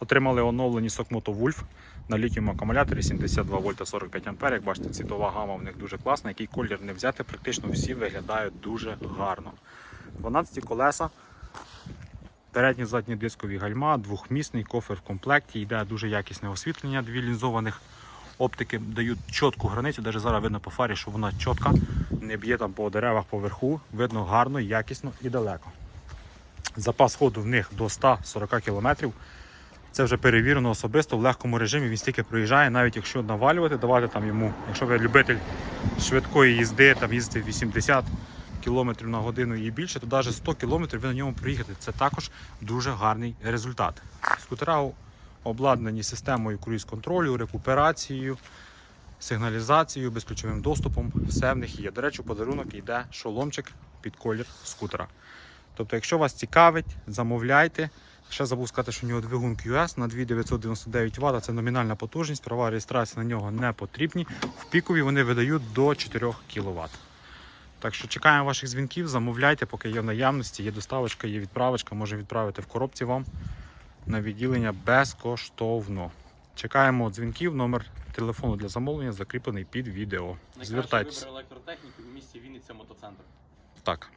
Отримали оновлені Сокмото Wolf на літньому акумуляторі 72 вольта 45 ампер. Як бачите, цвітова гама в них дуже класна. Який колір не взяти, практично всі виглядають дуже гарно. 12 колеса, передні задні дискові гальма, двохмісний кофер в комплекті. Йде дуже якісне освітлення, дві лінзованих оптики дають чітку границю. Навіть зараз видно по фарі, що вона чітка, не б'є там по деревах поверху. Видно гарно, якісно і далеко. Запас ходу в них до 140 км. Це вже перевірено особисто в легкому режимі. Він стільки проїжджає, навіть якщо навалювати, давати там йому, якщо ви любитель швидкої їзди, там їздити 80 км на годину і більше, то навіть 100 км ви на ньому проїхати. Це також дуже гарний результат. Скутера обладнані системою круїз-контролю, рекуперацією, сигналізацією, безключовим доступом. Все в них є. До речі, у подарунок йде шоломчик під колір скутера. Тобто, якщо вас цікавить, замовляйте. Ще забув сказати, що у нього двигун QS на 2999 Вт, це номінальна потужність, права реєстрації на нього не потрібні. В пікові вони видають до 4 кВт. Так що чекаємо ваших дзвінків, замовляйте, поки є в наявності, є доставочка, є відправочка, може відправити в коробці вам на відділення безкоштовно. Чекаємо дзвінків, номер телефону для замовлення закріплений під відео. Найкращий Звертайтеся. вибір електротехніки у місті Вінниця мотоцентр. Так.